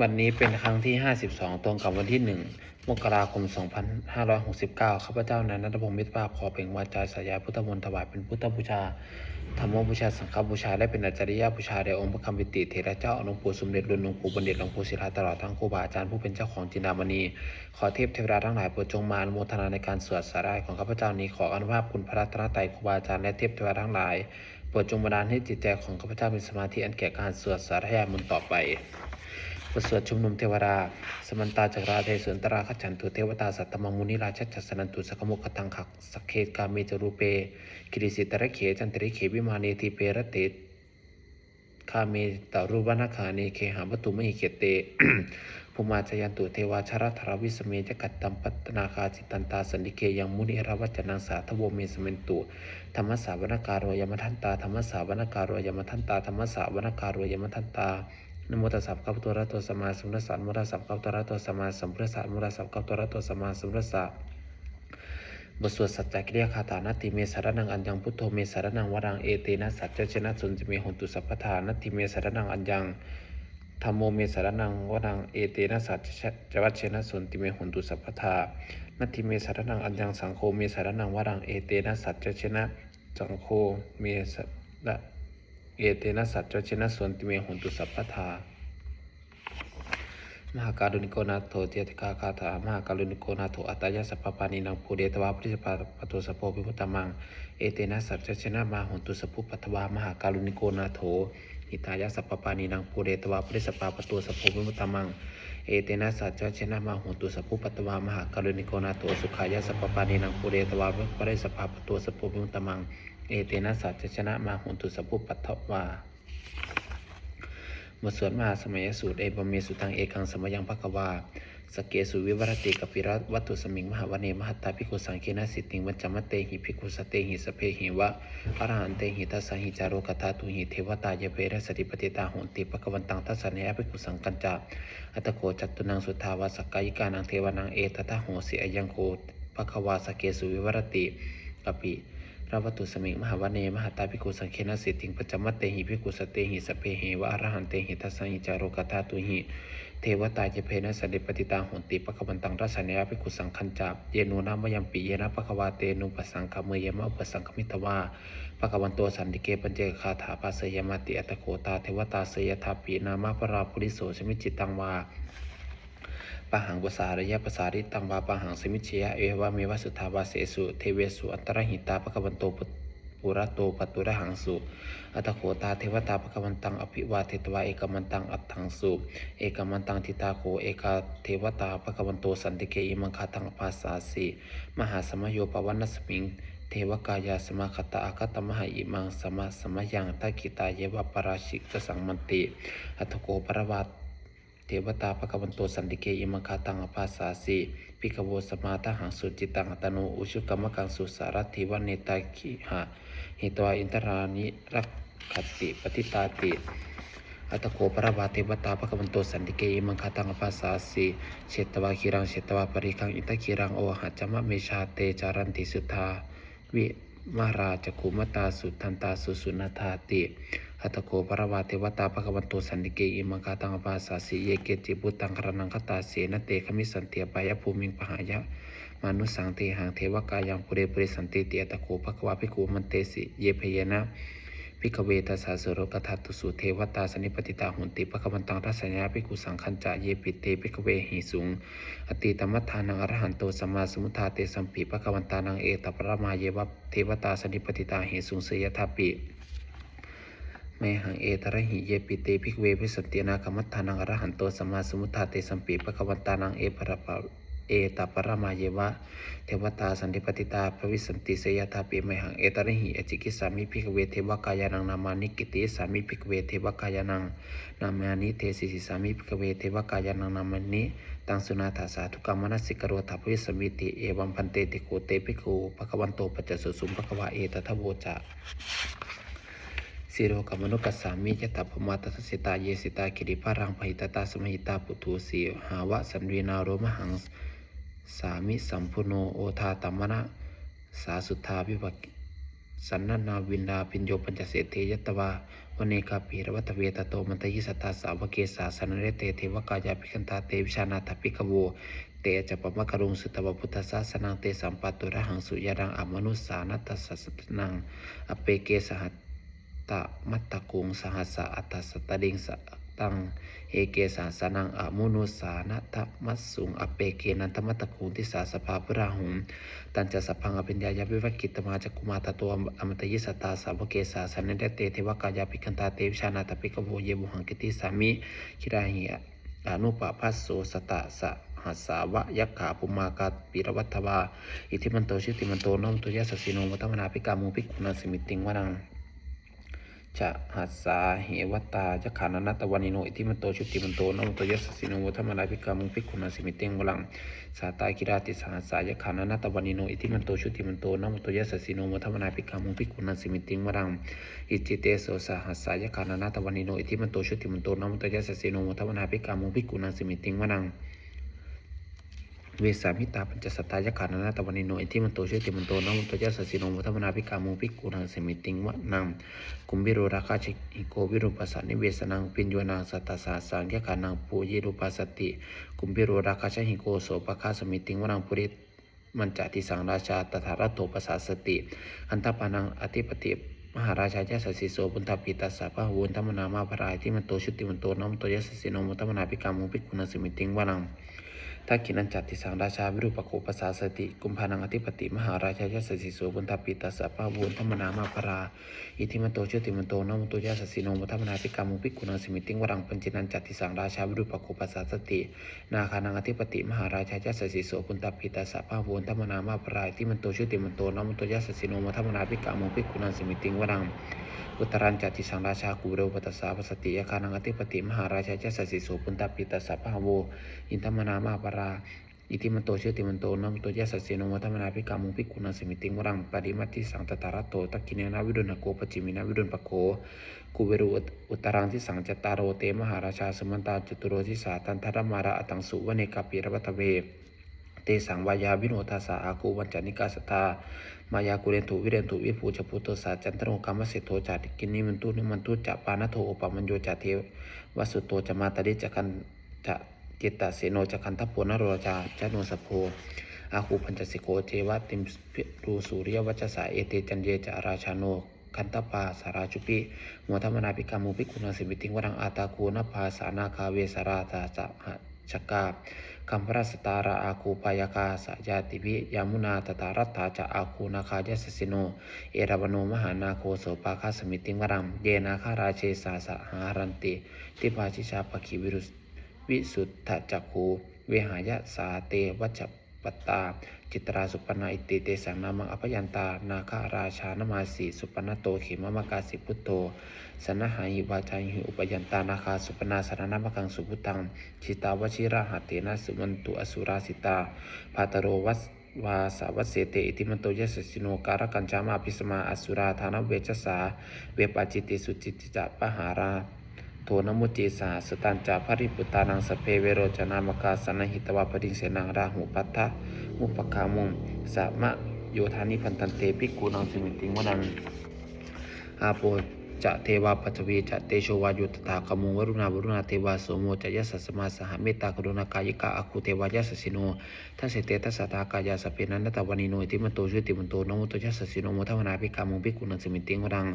วันนี้เป็นครั้งที่ 52 ตรงกับวันที่ 1 มกราคม 2569 ข้าพเจ้านายนัทพงศ์มิตรภาพขอเพ่งวาจาสายาพุทธมนต์ถวายเป็นพุทธบูชา ธรรมบูชา สังฆบูชา และเป็นอาจาริยบูชาแด่องค์พระคำปิติเถระเจ้าหลวงปู่สมเด็จรุ่นหลวงปู่บัณฑิตหลวงปู่ศิลาตลอดทั้งครูบาอาจารย์ผู้เป็นเจ้าของจินดามณี ขอเทพเทวดาทั้งหลายโปรดจงมาอนุโมทนาในการสวดสาราของข้าพเจ้านี้ขออนุภาพคุณพระรัตนตรัยครูบาอาจารย์และเทพเทวดาทั้งหลายโปรดจงบันดาลให้จิตใจของข้าพเจ้ามีสมาธิอันแก่การสวดสาธยายมนต์ต่อไป บทสวดชุมนุมเทวดาสมันตาจักราเทสุนตราขจันตุเทวตาสัตตมังมุนิราชจัสสนันตุสกมุขตังขักสกเคกาเมจรูเปกิริสิตระเขจันตริเขวิมาเนติเปรเตคาเมตารูวนาคาเนเคหาวัตุมหิเกเตภูมาจยันตุเทวาชรธรวิสเมจกัตตัมปัตนาคาจิตันตาสันนิเกยังมุนิรวัจนังสาทโวเมสเมนตุธรรมสาวนการโยมทันตาธรรมสาวนการโยมทันตาธรรมสาวนการโยมทันตา นโมตัสสะภคะวะโตอะระหะโตสมมาสัมพุทธัสสะนโมตัสสะภคะวะโตระหะโตสมาสัมพุทธัสสะนโมตัสสะภคะวะโตอะระหะโตสมาสัมพุทธัสสะบทสวดสัจจกิริยาคาถานาติเมสารนังอัญญังพุทโธเมสารนังวรังเอเตนะสัจเจชนะสุนจิเมหนตุสัพพทานาติเมสารนังอัญญังธรรมโมเมสารนังวรังเอเตนะสัจจวัชเชนะสุนติเมหนตุสัพพทานาติเมสารนังอัญญังสังโฆเมสารนังวรังเอเตนะสัจเจชนะสังโฆเมสระ เอเตนะสัจจชนะสุนติเมหุนตุสัพพทามหาการุณิโกนาโถเจติกาคาถามหาการุณิโกนาโถอัตายาสัพพปานีนังภูเดตวาปริสปาปโตสพโพวิพุตตมัง เอเตนะสัจจชนะมาหุนตุสพุปัตวามหาการุณิโกนาโถหิตายาสัพพปานีนังภูเดตวาปริสปาปโตสพโพวิพุตตมัง เอเตนะสัจจชนะมาหุนตุสพุปัตวามหาการุณิโกนาโถสุขายาสัพพปานีนังภูเดตวาปริสปาปโตสพโพวิพุตตมัง เอเตนะสัจชนะมาหนตุสพุปัตวาบทสวดมหาสมัยสูตรเอบเมสุตังเอกังสมยังภควาสเกสุวิวรติกปิรัตวัตถุสมิงมหาวเนมหัตตาภิกขุสังเคนะสิทธิงวัจจมเตหิภิกขุสเตหิสเพหิวะอรหันเตหิทัสสหิจารุกตาตุหิเทวตาเยเปรสติปติตาโหนติปะกวันตังทัสสเนยภิกขุสังกัญจาอัตโกจัตุนังสุทธาวาสกายิกานังเทวนังเอตตะโหสิอยังโกภควาสเกสุวิวรติกปิพ ระวัตุสมิงมหาวเนมหาตาภิกุสังเคนะสิทธิงปัจจมัตเตหิภิกุสเตหิสเพหิวะอรหันเตหิทัสสังหิจารุกตาตุหิ เทวตาเจเพนะสเดปฏิตาโหนติปะคะวันตังรัสเนยภิกขุสังคัญจาบเยนูนามยัมปิเยนะปะควาเตนุปสังคเมยมะอุปสังคมิตวาปะควันโตสันติเกปัญเจคาถาปาเสยมาติอัตโกตาเทวตาเสยทาปีนามาปราภุริโสชมิจิตังวา ปะหังภาษาระยะภาษาริตังวาปะหังสมิเชยะเอวะเมวะสุทธาวาเสสุเทเวสุอันตรหิตาปะคะวันโตปุระโตปตุระหังสุอัตโขตาเทวตาปะคะวันตังอภิวาเทตวาเอกมันตังอัตถังสุเอกมันตังทิตาโขเอกาเทวตาปะคะวันโตสันติเกอิมังคาตังภาสาสีมหาสมโยปวันนสมิงเทวกายาสมาคตาอาคตมหาอิมังสมาสมยังตากิตาเยวะปราชิกสังมันติอัตโกปรวัต วตาภควันโตสันติเกอิมังคาตังอภาสาสีปิกโวสมาทหังสุจิตังอัตโนอุชุกรรมกังสุสารทิวันเนตาคิหะหิตวาอินทรานิรักขติปฏิตาติอัตโกปรวาเทวตาภควันโตสันติเกอิมังคาตังอภาสาสีเชตวาคิรังเชตวาปริคังอิตคิรังโอหัจมะเมชาเตจารันติสุทาวิ มาราจคุมตาสุทันตาสุสุนทาติอัตโกปรวาเทวตาภควันโตสันติเกอิมังคาตังภาสาสีเยเกจิบุตังครนังคตาเสนเตขมิสันเตียปายภูมิงปหายะมนุสังเตหังเทวกายังปุเรปุริสันติเตียตะโกภควาภิกุมันเตสิเยเพยนะ ภิกเวทัสสะสโรกทัตตุสุเทวตาสนิปติตาหุนติภควันตังทัสสญาภิกุสังคัญจาเยปิเตภิกเวหิสุง อติตมัฏฐานังอรหันโตสัมมาสมุทาเตสัมปีภควันตานังเอตปรมาเยวะเทวตาสนิปติตาหิสุงเสยทัปปิเมหังเอตระหิเยปิเตภิกเวภิสันตินาคมัตถานังอรหันโตสัมมาสมุทธาเตสัมปีปะคะวันตานังเอปรปะ เอตปรมาเยวะ เทวตาสันติปติตาภวิสันติเสยทาปิมหังเอตระหิอจิกิสามิภิกเวเทวกายานังนามานิกิติสามิภิกเวเทวกายานังนามานิเทสิสิสามิภิกเวเทวกายานังนามานิตังสุนาถาสาธุกรรมนัสสิกโรธาภวิสมิติเอวัมพันเตติโกเตภิกขุภะคะวันโตปัจจสุสุมภะคะวะเอตทะโวจะสิโรกมนุกัสสามิยตาปมาตสสิตาเยสิตาคิริภารังพหิตตาสมหิตาปุถุสีหาวะสันวีนาโรมหัง สามิสัมพุโนโอทาตัมมนะสาสุทธาวิวักสันนานาวินดาปิญโยปัญจเสเทยตวาวเนกาปีระวัตเวตโตมันตยิสตตาสาวเกสาสนเรเตเทวกายาภิคันตาเตวิชานาถปิกโวเตจะปะมะกรุงสุตวพุทธศาสนังเตสัมปัตุระหังสุยรังอมนุสานัตสัสสนังอเปเกสหัตตะมัตตะกุงสหัสสะอัตตสตดิงส ตังเอเกสาสนังอมุนุสานัตมัสสุงอเปเกนันตมัตตะกุงทิสาสภาพราหุงตันจะสัพพังอภิญญายาวิวักิตมาจักกุมาตตัวอมตยิสตาสาวเกสาสันนิเตเทวกายาภิกันตาเตวิชานาตปิกโวเยบุหังกิติสามิคิราหิอนุปปัสโสสตะสะหัสสาวะยักขาปุมากาปิรวัตวาอิทิมันโตชิติมันโตน้อมตุยะสสสิโนมตมนาภิกามุภิกขุนาสิมิติงวรัง จะหัสสาเหวตาจะขานานัตวานิโนอิทิมันโตชุติมันโตนมโตยัสสินวัฒมนาภิกามุภิกขุนาสิมิเตงวลังสาตากิราติสหัสสายขานานัตวานิโนอิทิมันโตชุติมันโตนมโตยัสสินวัฒมนาภิกามุภิกขุนาสิมิเตงวลังอิจิเตโสสหัสสายขานานัตวานิโนอิทิมันโตชุติมันโตนมโตยัสสินวัฒมนาภิกามุภิกขุนาสิมิเตงวลัง เวสามิตาปัญจสัตตายขันนาตวันิโนอิทิมันโตชื่อติมันโตนะมุตโตยะสสสิโนมุทมนาภิกามุภิกุนังสมิติงวะนังกุมบิโรราคาชิอิโกวิรุปัสสานิเวสนังปิญโยนังสัตตาสาสังยขานังปูยิรุปัสสติกุมบิโรราคาชหิโกโสปะคาสมิติงวะนังปุริมันจติสังราชาตถารัตโตปัสสสติอันตปานังอธิปติมหาราชายะสสสิโสบุญทปิตัสสะพะวุนธรรมนามาพรายที่มันโตชุติมันโตน้อมโตยะสสิโนมุตมนาภิกามุภิกุนังสมิติงวะนัง ทักขินันจัตติสังราชาวิรูปโคปสาสติ กุมภานังอธิปติมหาราชายสสิโสบุญทปิตัสสะปะวุนธรรมนามาปรา อิทิมันโตชุติมันโตนมุโตยาสสิโนมุทัมนาภิกามุภิกขุนังสมิติงวรังปัญจินันจัตติสังราชาวิรูปโคปสาสติ นาคานังอธิปติมหาราชายสสิโสบุญทปิตัสสะปะวุนธรรมนามาปราอิทิมันโตชุติมันโตนมุโตยาสสิโนมุทัมนาภิกามุภิกขุนังสมิติงวรังอุตรัญจัตติสังราชากูเรวปัสสาปสติยาคานังอธิปติมหาราชายสสิโสบุญทปิตัสสะปะโวอินธรรมนามาปราอิติมันโตเชติมันโตนมโตยัสสะเสโนมัทมนาภิกามุภิกขุนังสมิติงวรังปริมัติสังตตาระโตตักกินนาวิดุณโกปจิมินาวิดุณปโคกุเวรุอุตรังที่สังจตารโรเตมหาราชาสมันตาจตุโรทิสาตันทรมาระอตังสุวเนกาปิรวัตเวเตสังวายาวิโนทาสาอากูวันจานิกาสตามายากุเรนตุวิเรนตุวิภูชพุโตสาจันตโรกรรมเสโทจาติกินนิมันตุนิมันตุจะปานะโทอปมัญโยจาเทวสุโตจะมาตริจะกันจะ จิตตเสโนจะคันทัพโพนโรจาจโนสพโพอาคูพันจสิโกเจวะติมรูสุริยวัจสาเอเตจันเยจาราชาโนคันตปาสาราชุปิมัวธรรมนาภิกามุภิกุนาสิมิติงวรังอาตาคูนภาสานาคาเวสาราตาจะหะชกาคัมพระสตาราอาคูปายาคาสยาติวิยามุนาตตารัตถาจะอาคูนาคายสสิโน เอราบโนมหานาโคโสปาคาสมิติงวรังเยนาคาราเชสาสหารันติ ติปาชิชาปคิวิรุส วิสุทธจักขูเวหายะสาเตวัชปตตา จิตราสุปนาอิติเตสังนามังอภยันตา นาคาราชานามาสีสุปนโตเขมมกาสิพุตโตสนหายิวาจาหิอุปยันตานาคาสุปนาสารนามกังสุพุตังชิตาวชิราหเตนะสุมันตุอสุราสิตาพาตโรวัสวาสาวัสเสเตอิติมันโตยสสิโนการกันจามาพิสมาอสุราธานเวชสาเวปาจิติสุจิติจะปหารา โทนมุจีสาสตันจาภริปุตานังสเพเวโรจนามกาสนหิตวาปริงเสนังราหูปัตถะมุปคามุงสามะโยธานิพันตันเตปิกูนังสิมิติงวนังอาโป จะเทวาปัจเวจะเตโชวายุตถาคมุงวรุณาวรุณาเทวาโสโมจะยัสสสมาสหเมตตากรุณากายิกาอาคูเทวายัสสิโนทัสเตทัสสะทากายาสเปนันตตวานิโนอิติมันโตชุติมันโตนมุตยัสสิโนโมทวนาภิกามุงภิกุนังสมิติงวนัง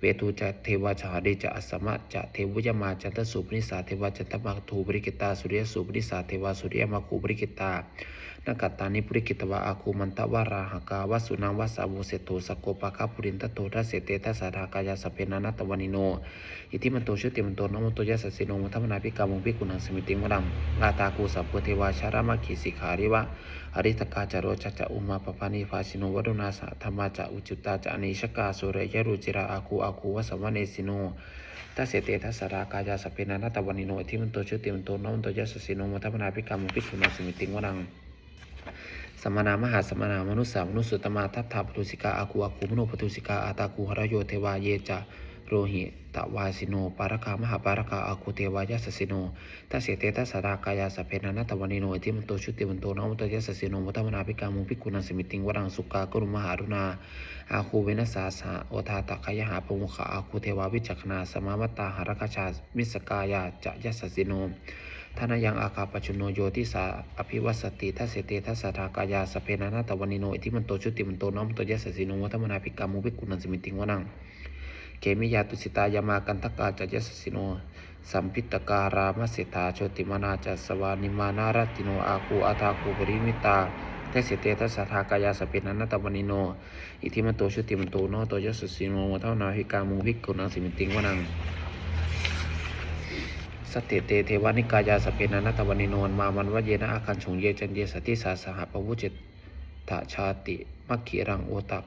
เวทูจะเทวาชาเดจะอัสสมะจะเทวุยมาจันทสุปนิสาเทวาจันทมาทูบริกิตาสุริยสุปนิสาเทวาสุริยมาคูบริกิตา นักตานิปุริกิตวาอาคูมันตะวาราหกาวสุนังวาสาวุเสโตสโกปะคาปุรินตโตทัสเสเตทัสสะทากายาสเปนานัตวานิโนอิติมันโตชุติมันโตนมุตโตยัสสสิโนมุทัมนาภิกามุภิกุนังสมิติงวรังอาตาคูสัพพเทวาชารามาขีสิขาริวะอริตกาจารโรจัจจะอุมาปปานิฟาชิโนวรุณาสะธรรมาจอุจุตตาจะอนิชกาสุเรยรุจิราอาคูอาคูวสมวเนสิโนทัสเสเตทัสสรากายาสเปนานัตวานิโนอิทิมันโตชุติมันโตนมุตโตยัสสสิโนมุทัมนาภิกามุภิกุนังสมิติงวรัง สมณามหาสมณามนุสสามนุสสุตมาทัตถาปทุสิกาอาคูอาคูมโนปทุสิกาอาตาคูหรโยเทวาเยจะโรหิตวาสิโน ปารคามหาปารคาอาคูเทวายาสสิโนทัสเสเตทัสสารากายาสเพนานัตวานิโนอิทิมันโตชุติมันโตนะมุตยาสสิโนมุตมนาภิกามุภิกขุนังสมิติงวรังสุกากรุมหารุณาอาคูเวนัสสาสะโอทาตะขยหาปมุขะอาคูเทวาวิจักขณาสมามตตาหารคชามิสกายาจะยัสสสิโน ทานายังอาคาปจุโนโยติสาอภิวัสติทัสเตทัสสทากายาสเพนานาตวานิโนอิทิมันโตชุติมันโตน้อมโตยสสิโนวัฒมนาภิกามุภิกขุนังสมิติงวนังเกมิยาตุสิตายามากันทกาจยัสสิโนสัมพิตการามเสถาโชติมานาจัสวานิมานารติโนอาคูอาทาคูปริมิตาทัสเตทัสทากายาสเพนานาตวานิโน อิทิมันโตชุติมันโตโนโตยสสิโนวัฒนาภิกามุภิกุนังสมิติงวนัง สตเตเตเทวานิกายาสเพนานัตวันนิโนนมามันวเยนะอาคันชงเยจันเยสติสาสหปวุจิตตชาติมัคคิรังโอตัก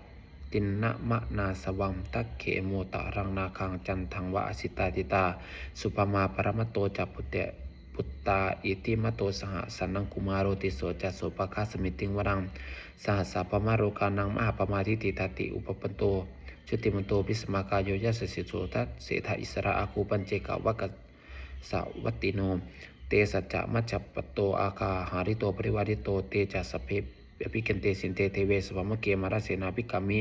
ตินนะมะนาสวังตักเขโมตะรังนาคังจันทังวะอสิตาติตา สุปมาปรมตโตจัพุตเตปุตตาอิติมโตสหสันนังกุมารโรติโสจัสโสปะคาสมิติงวรังสหสาปมาโรกานังมหาปมาทิติตาติอุปปันโตชุติมันโตพิสมากายโยยัสสิโสทัสเสถาอิสระอาคูปัญเจกาวะกะ สวัตติโน เตสัจจะมัจจปโตอาคาหาริโตปริวาริโตเตจัสเพอภิกันเตสินเตเทเวสวามเกมาราเสนาภิกามิ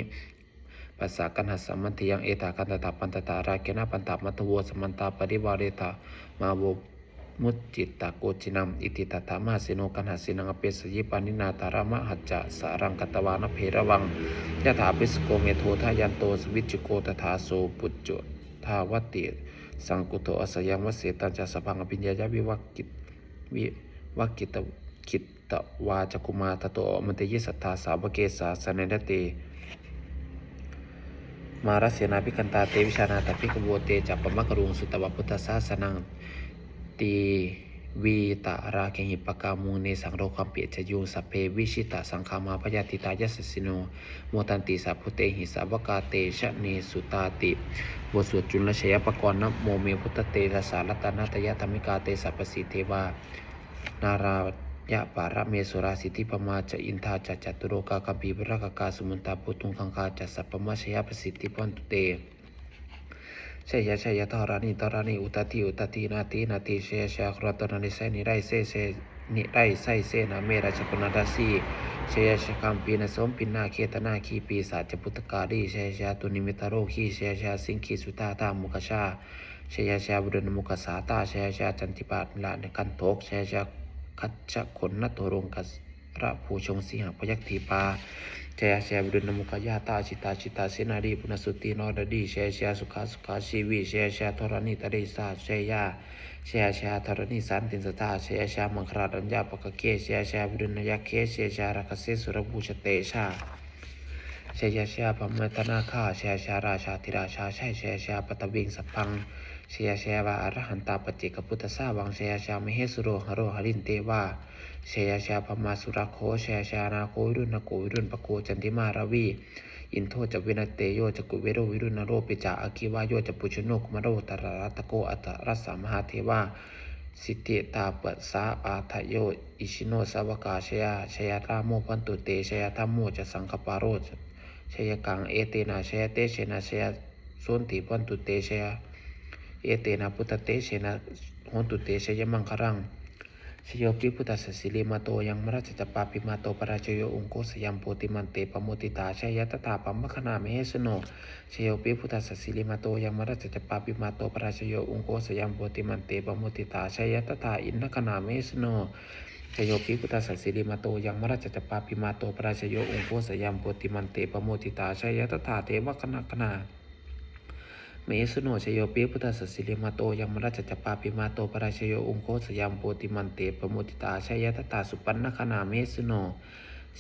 ปัสสะกันหัสสัมมันติยังเอตากันตตาปันตตาราเกนะปันตามัตวสมันตาปริวาเรตามาโวมุจิตตาโกจินัมอิติตตามาสโนกันหัสินังเปสยิปานินาตารามะหัจจะสารังกัตวานเพระวังยะถาปิสโกเมโททายันโตสวิจุโกตถาโสปุจจุทาวติ สังกุโตอสยังวเสตัญจะสพังอภิญญายะวิวักกิตวิวักกิตคิตตวาจกุมาตโตมันเตยิสัทธาสาวเกสาสเนนเต มารสเสนาพิกันตาเตวิชานาตพิกโวเตจัปปมะกรุงสุตวพุทธสาสนังตี วีตาราเคหิปกามูเนสังโรคัมเปียจยูสเพวิชิตาสังคามาพยาติตายสสิโนโมตันติสัพพุเตหิสาวกาเตชะเนสุตาติบทสวดจุลชยปกรณ์นโมเมพุทธเตระสารัตนาตยธรรมิกาเตสัพสิเทวานารายะปาระเมสุราสิทธิปมาจะอินทาจะจตุโรกาคัมภีบรากากาสุมุนตาปุตุงคังคาจะสัพพมชยประสิทธิพันตุเต ชยชยทารานิตารานิอุตติอุตตินาตินาติเชยชยครตนานิไสนิไรเซเซนิไรไซเซนาเมราชปนาดาสีเชยชคัมปีนสมปินาเคตนาคีปีศาจปุตตกาลีเชยชตุนิมิตาโรคีเชยชสิงคีสุตาตามุกชาเชยชาบุรณมุขสาตาเชยชาจันติปาตลานกันโตกเชยชาคัจฉขนนตโตรงกัสระภูชงสีหพยัคทีปา ชยชาบุรณมุขยาตาชิตาชิตาเสนารีปุณสุตินรดีชยชาสุขาสุขาชีวีชยชาธรณิตริสาชยาชยชาธรณิสันตินสตาชยชามังครารัญญาปกเกชยชาบุรณยักเคชยชารักเสสุรภูชเตชาชยชาพมตนาคาชยชาราชาธิราชาชัยชยชาปตวิงสัพพังชยชาวาอรหันตาปเจกพุทธสาวังชยชามเหสุโรหโรหรินเตวา ชยชาพมาสุรโคชยชานาโควิรุณโกวิรุณปโกจันติมาราวีอินโทจะวินาเตโยจะกุเวโรวิรุณโรปิจาอาคิวาโยจะปุชโนกุมารโรตระรัตโกอัตรัสสามหาเทวาสิทธิตาปัสสาอาทะโยอิชิโนสาวกาชยาชยาราโมพันตุเตชยธรรมโมจะสังคปารโรชยกังเอเตนะชยเตชนะชยสุนติพันตุเตชยเอเตนะพุทธเตชนะโหนตุเตชยมังครัง ชโยปิพุทธสสิลิมาโตยังมราชจปาปิมาโตปราชโยองโกสยามโพติมันเตปโมติตาชยตถาปัมมคณาเมสโนชโยปิพุทธสสิลิมาโตยังมราชจปาปิมาโตปราชโยองโกสยามโพติมันเตปโมติตาชยตถาอินนคณาเมสโนชโยปิพุทธสัสสิริมาโตยังมราชจัปาปิมาโตปราชโยองโคสยามโพติมันเตปโมติตาชยตถาเทวคณะคณา เมสุโนชโยเปียพุทธสัสสิริมาโตยังมราชจัปาปิมาโตปราชโยองโคสยามโปติมันเตปมุติตาชยตตาสุปันนคณาเมสุโน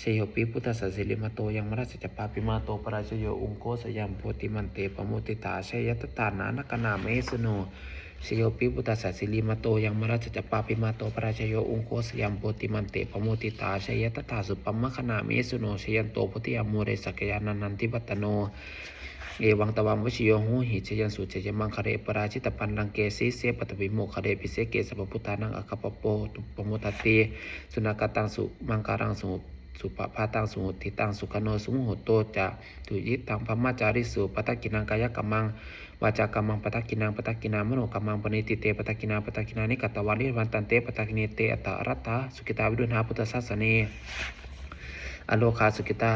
ชโยปิพุทธสัสสิริมาโตยังมราชจัปาปิมาโตปราชโยองโคสยามโปติมันเตปมุติตาชยตตานานคณาเมสุโน ชโยปิพุทธสัสสิลิมาโตยังมราชจัปาปิมาโตปราชโยองโคสยามโพติมันเตปโมติตาชยตถาสุปัมมคณาเมสุโนชยันโตพุทธิยมโมเรสักยานันนันทิวัตโนเอวังตวังวชิโยหูหิชยันสุชยมังคเรปราชิตปันลังเกสีเสปตวิโมคเรปิเสเกสัพพุทธานังอคปปโปตุปโมตติสุนักตังสุมังการังสุสุปภาตังสุหุติตังสุขโนสุมุหโตจะตุยิตังพมจาริสุปตะกินังกายกรรมัง วาจากรรมังปตกินังปตกินามโนกรรมังปณิติเตปตกินาปตกินานิกัตตวานิวันตันเตปตกิเนเตอัตตะรัตตาสุกิตาวิดุณหาพุทธศาสเนอโลคาสุกิตา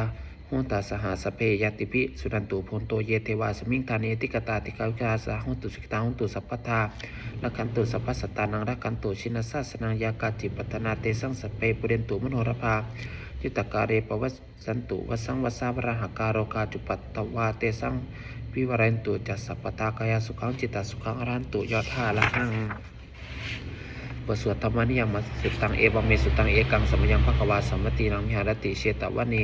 หุตาสหสเพยติปิสุนันตุพนโตเยเทวาสมิงทาเนติกตาติกาวิกาสาหุตุสุกิตาหุตุสัพพทาละกันตุสัพพสตานังรักกันตุชินาสสนังยากาจิปัตนาเตสังสเพปุเรนตุมโนรภายุตการเรปวัสสันตุวสังวสาวรหการโรกาจุปัตตวาเตสัง วิวรันตุจัสสัพพตากายสุขังจิตตสุขังอรันตุยอดท่าละหังบทสวดธรรมนิยมมาสุตังเอวเมสุตังเอกังสมยังภควาสมมตินังมิหารติเชตวะเน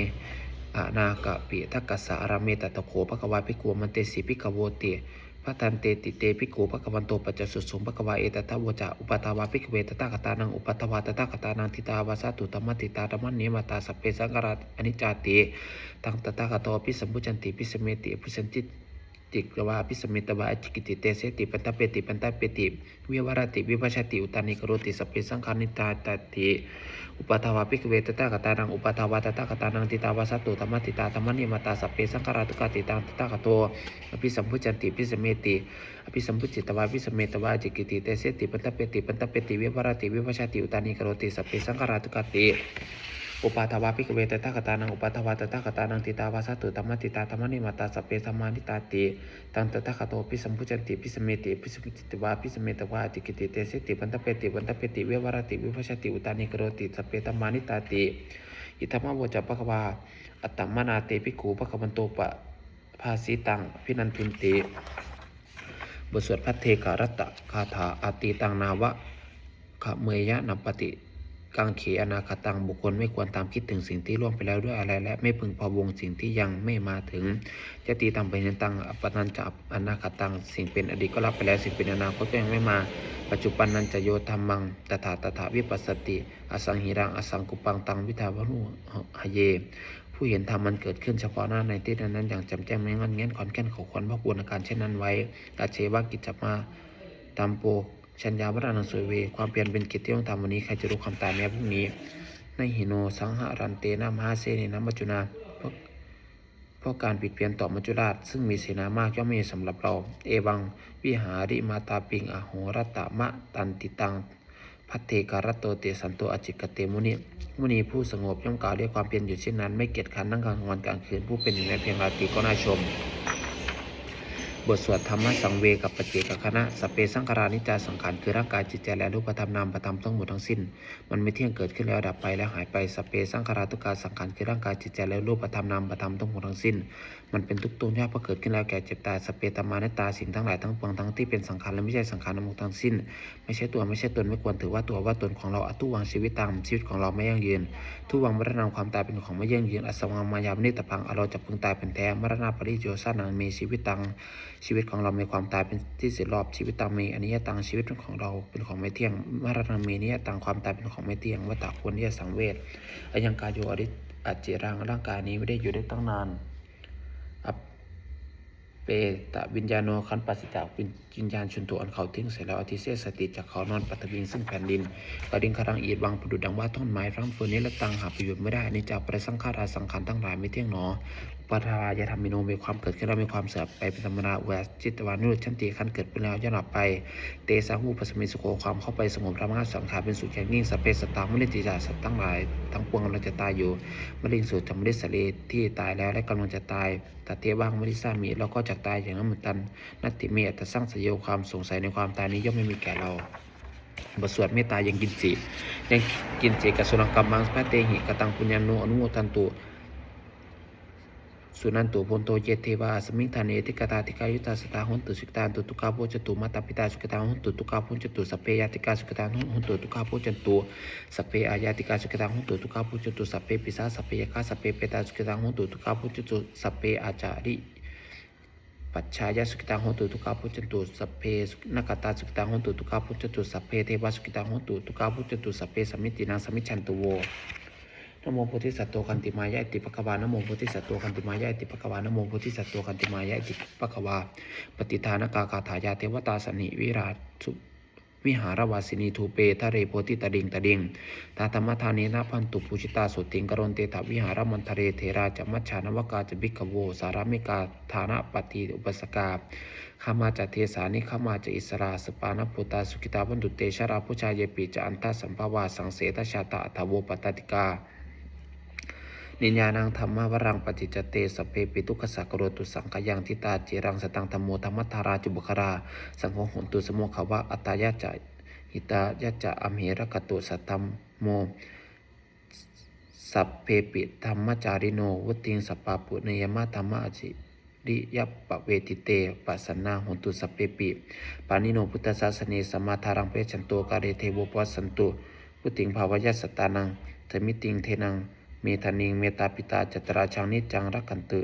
อานากะปิทักกะสะอาราเมตตะโขภควาภิกขวมันเตสีภิกโวเตพระตันเตติเตภิกขุภควันโตปัจจสุสมภควาเอตตะวจะอุปตาวาภิกขเวตตากตานังอุปตวาตตากตานังทิตาวาสตุธรรมติตาธรรมเนมาตาสเพสังกราอนิจจติตังตตากตโตปิสัมพุจันติปิสเมติปิสันติ ติกวาปิสมิตวาอจิกิติเตเสติปันตเปติปันตเปติวิวารติวิภัชติอุตานิกโรติสัพเพสังขานิตาตติอุปทาวาปิกเวตตากตานังอุปทาวาตตากตานังติตาวาสตุธรรมติตาธรรมนิมตาสัพเพสังขาราตุกาติตังตตากโตอภิสัมพุจันติปิสเมติอภิสัมพุจิตวาปิสเมตวาจิกิติเตเสติปันตเปติปันตเปติวิวารติวิภัชติอุตานิกโรติสัพเพสังขาราตุกาติ อุปาทวาปิกเวตตากตานังอุปาทวาตตากตานังติตาวาสตุธรรมติตาธรรมนิมาตาสเพสัมมานิตาติตังตตากโตปิสัมพุจันติปิสเมติปิสมุจิตวาปิสเมตวาจิกิติเตเสติปันตเปติปันตเปติวิวารติวิภัชติอุตานิกรติสเพธรรมานิตาติอิทัมมะโวจัปปะควาอัตตมนาเตปิกูปะควันโตปะภาสีตังพินันทุนติบทสวดพัทเทการัตตะคาถาอาตีตังนาวะขะเมยะนัปปติ กังเขอนาคตังบุคคลไม่ควรตามคิดถึงสิ่งที่ล่วงไปแล้วด้วยอะไร และไม่พึงพะวงสิ่งที่ยังไม่มาถึงจะตีตังเป็นตังอปนันจะอนาคตังสิ่งเป็นอดีตก็รับไปแล้วสิ่งเป็นอนาคตก็ยังไม่มา ปัจจุบันนันจะโยธรรมังตถาตถาวิปัสสติ อสังหิรังอสังกุปังตังวิทาวนุหเย ผู้เห็นธรรมมันเกิดขึ้นเฉพาะหน้าในที่นั้นอย่างจำแจ้งไม่งั้นเงี้ยนขอนแก่นเขาควรพักบุญอาการเช่นนั้นไว้อาเชวากิจจมาตามโป ชัญญาวรานังสวยเว ความเปลี่ยนเป็นกิจที่ต้องทำวันนี้ ใครจะรู้ความตายแม้พรุ่งนี้ ในหิโน สังหารันเตนะมหาเสนนะมัจุนาเพราะเพราะการปิดเปลี่ยนต่อมัจจุราช ซึ่งมีเสนามากย่อมมีสำหรับเรา เอวัง วิหาริมาตาปิงอโหรตมะตันติตังพัทเทการตโตเตสันโตอจิกเตมุนิมุนีผู้สงบย่อมกล่าวด้วยความเพียรอยู่เช่นนั้น ไม่เกียจคร้านนั่งกลางวันกลางคืนผู้เป็นอยู่ในเพียงราตรีก็น่าชม บทสวดธรรมสังเวกับปเจกคณะสเปสังขารานิจาสังขารคือร่างกายจิตใจและรูปธรรมนามธรรมทั้งหมดทั้งสิ้น มันไม่เที่ยงเกิดขึ้นแล้วดับไปแล้วหายไปสเปสังขาราตุกาสังขารคือร่างกายจิตใจและรูปธรรมนามธรรมทั้งหมดทั้งสิ้น มันเป็นทุกตัวยากเพระเกิดขึ้นแล้วแก่เจ็บตายสเปตมาเนตตาสิ่งทั้งหลายทั้งปวงทั้งที่เป็นสังขารและไม่ใช่สังขารทั้งหมดทั้งสิ้น ไม่ใช่ตัวไม่ใช่ตนไม่ควรถือว่าตัวว่าตนของเราอตุวังชีวิตตามชีวิตของเราไม่ยั่งยืนทุวังมรณะความตายเป็นของไม่ยั่งยืนอสวังมายามนิตพังอเราจะพึงตายเป็นแท้มรณะปริโยสานังมีชีวิตตังชีวิตของเรามีความตายเป็นที่สิรอบชีวิตตังมีอนิยตังชีวิตของเราเป็นของไม่เที่ยงมรณะมีนิยตังความตายเป็นของไม่เที่ยงวัตตะควรที่จะสังเวชอยังกายโยอริอจเจรังร่างกายนี้ไม่ได้อยู่ได้ตั้งนาน เปตะวิญญาโนคันปัสสิจากวิญญาณชุนตัวอันเขาทิ้งเสร็จแล้วอธิเสสสติจากเขานอนปัตตวิงซึ่งแผ่นดินกระดิ่งคารังอีดวังประดุดดังว่าท่อนไม้ร่ำเฟืนนี้และตังหาประโยชน์ไม่ได้นี่จาประสังคาราสังขารทั้งหลายไม่เที่ยงหนอ ปทายาธรรมิโนมีความเกิดขึ้นแล้วมีความเสื่อมไปเป็นธรรมดาแวสจิตวานุชันติขันเกิดเป็นแล้วย่อหลับไป เตสังหูปสมิสุโขความเข้าไปสงบธรรมะสังขารเป็นสุขอย่างยิ่งสเปสตตามนิติจาสัตว์ทั้งหลาย ทั้งปวงกำลังจะตายอยู่มะเร็งสูตรธรรมนิสเลที่ตายแล้วและกำลังจะตายตัดเทว่างมริสามีแล้วก็จะตายอย่างนั้นเหมือนกันนัตติเมตแต่สร้างสยโยความสงสัยในความตายนี้ย่อมไม่มีแก่เราบทสวดเมตตายังกินจิยังกินจิกับสุนังกัมมังพระเตหิกตังปุญญานุอนุโมทันตุ สุนันตุพนโตเยเทวาสมิงธาเนติกตาติกายุตาสตาหุนตุสุกตาตุตุกาโพจตุมาตาปิตาสุกตาหุนตุตุกาพุนจตุสพเพยาติกาสุกตาหุนตุตุกาโพจตุสพเพอายาติกาสุกตาหุนตุตุกาโพจตุสพเพปิสาสพเพยคาสพเพเปตาสุกตาหุนตุตุกาโพจตุสพเพอาจาริปัจฉายสุกิตังโหตุทุกขาพุจตุสัพเพนักตาสุกิตังโหตุทุกขาพุจตุสัพเพเทวสุกิตังโหตุทุกขาพุจตุสัพเพสมมิตินังสมมิชันตุโว นโมโพธิสัตว์โตคันติมายะติปะคะวานโมโพธิสัตว์โตคันติมายะติปะคะวานโมโพธิสัตว์โตคันติมายะติปะคะวาปฏิทานกากาถายาเทวตาสนิวิราชุวิหารวาสินีทูเปทะเรโพธิตดิงตดิงตาธรรมทานีนาพันตุภูชิตาสุติงกรณเตถาวิหารมันทะเรเทราจมัชานวกาจบิกโว สารามิกาฐานะปฏิอุปสกาขามาจเทสานิขามาจอิสราสปานพุตาสุกิตาบันตุเตชราพุชายเยปิจอันตสัมภาวาสังเสตชาตะอัตโวปตติกา นิญาณังธรรมวรังปฏิจจเตสเพปิทุกขสักโรตุสังขยังทิตาจิรังสตังธรรมโมธรรมทาราจุบุคราสังฆหนตุสโมขวะอัตายะจะหิตายะจะอมเหรกตุสัตตมโมสัพเพปิธรรมจาริโนวุติงสปาปุเนยมะธรรมอจิริยปเวทิเตปัสนาหนตุสัพเพปิปานิโนพุทธศาสเนสมมาทารังเปชันโตกาเรเทวปัสสันตุพุติงภาวยสสตานังเทมิติงเทนัง เมธานิงเมตตาปิตาจัตราชังนิจจังรักขันตุ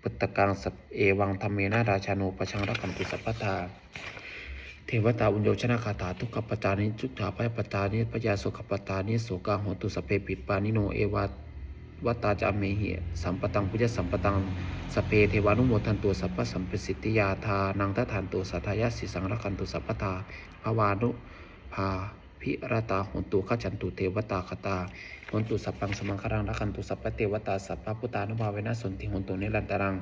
ปุตตกังสัพเอวังธรรมเมนาราชานุปชังรักขันตุสัพพทาเทวตาอุญโยชนะคาถาทุกขปตานิจุถาพยปตานิพยาสุขปตานิโสกาหตุสเพปิปานิโนเอวาวัตตาจามเมหิสัมปตังพุทธสัมปตังสเพเทวานุโมทันตุสัพพสัมปสิทธิยาทานังทัฏฐานตุสัทธายาสิสังรักขันตุสัพพทาภวานุภา พิรตาหนตุขจันตุเทวตาคตาหนตุสัพพังสมังคารังรักันตุสัพพเทวตาสัพพพุทธานุภาเวนะสนติหนตุนิรันตรัง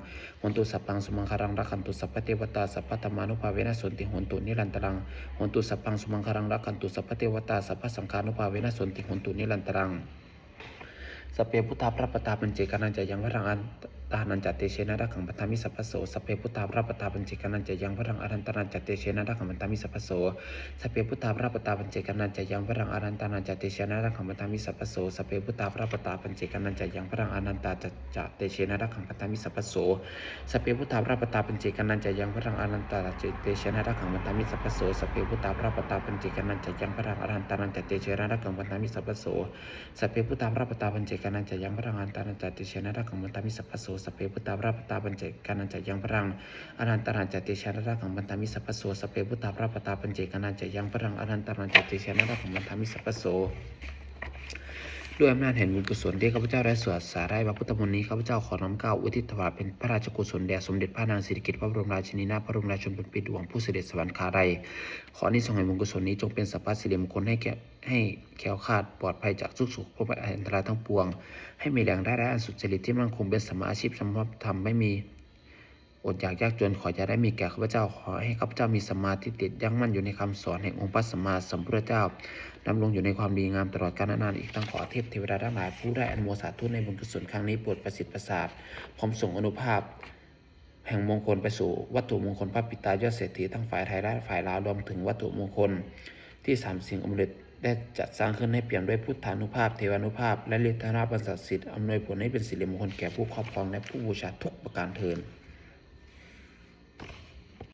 หนตุสัพพังสมังคารังรักันตุสัพพเทวตาสัพพธรรมานุภาเวนะสนติหนตุนิรันตรังหนตุสัพพังสมังคารังรักันตุสัพพเทวตาสัพพสังฆานุภาเวนะสนติหนตุนิรันตรังสพเพพุทธาพระปตาปัญเจกานันจะยังพรรังอันตานันจัตเตเชนะรักขังปัตตามิสัพพโสสพเพพุทธาพระปตาปัญเจกานันจะยังพระรังอรันตานันจัตเตเชนะรักขังปัตตามิสัพพโสสพเพพุทธาพระปตาปัญเจกานันจะยังพระรังอรันตานันจัตเตเชนะรักขังปัตตามิสัพพโสสพเพพุทธาพระปตาปัญเจกานันจะยังพระรังอนันตาจัตเตเชนะรักขังปัตตามิสัพพโสสพเพพุทธาพระปตาปัญเจกันันจะยังพระรังอนันตาเจเตเชนะรักขังมันตามิสัพพโสสพเพพุทธาพระปตาปัญเจกันันจะยังพระรังอนันตานันจะเตเชนะรักขังมันตามิสัพพโสสพเพพุทธาพระปตาปัญเจกันันจะยังพระรังอนันตานันจะเตเชนะรักขังมันตามิสัพพโสสพเพพุตตาพระปตาปัญเจกานันจยังพระรังอนันตานันจะเชนะรักขังบันทามิสัพพโสสพเพพุตตาพระปตาปัญเจกานันจยังพระรังอนันตานันจะเชนะรักขังบันทามิสัพพโส ด้วยอำนาจแห่งบุญกุศลที่ข้าพเจ้าได้สวดสาได้พระพุทธมนต์นี้ข้าพเจ้าขอน้อมเกล้าอุทิศถวายเป็นพระราชกุศลแด่สมเด็จพระนางสิริกิติ์พระบรมราชินีนาถพระบรมราชชนเป็นปิดวงผู้เสด็จสวรรคาลัยขออานิสงส์แห่งบุญกุศลนี้จงเป็นสัพพะสิริมงคลให้แก่ให้แคล้วคลาดปลอดภัยจากทุกสุขภพอันตรายทั้งปวง ให้มีแรงได้และอันสุจริตที่มั่นคงเป็นสมมาอาชีพสมภพธรรมไม่มี อดอยากยากจนขอจะได้มีแก่ข้าพเจ้าขอให้ข้าพเจ้ามีสมาธิติดยั้งมั่นอยู่ในคำสอนแห่งองค์พระสัมมาสัมพุทธเจ้าดำรงอยู่ในความดีงามตลอดกาลนานอีกทั้งขอเทพเทวดาทั้งหลายผู้ได้อนโมสาธุในบุญกุศลครั้งนี้โปรดประสิทธิ์ประสาทพร้อมส่งอนุภาพ แห่งมงคลไปสู่วัตถุมงคลพระปิตายอดเศรษฐีทั้งฝ่ายไทยและฝ่ายลาวรวมถึงวัตถุมงคล ที่สามสิ่งอมฤตได้จัดสร้างขึ้นให้เปลี่ยนด้วยพุทธานุภาพ เทวานุภาพ และฤทธานุภาพบรรษัทสิทธิ์อำนวยผลให้เป็นสิริมงคลแก่ผู้ครอบครองและผู้บูชาทุกประการเทิน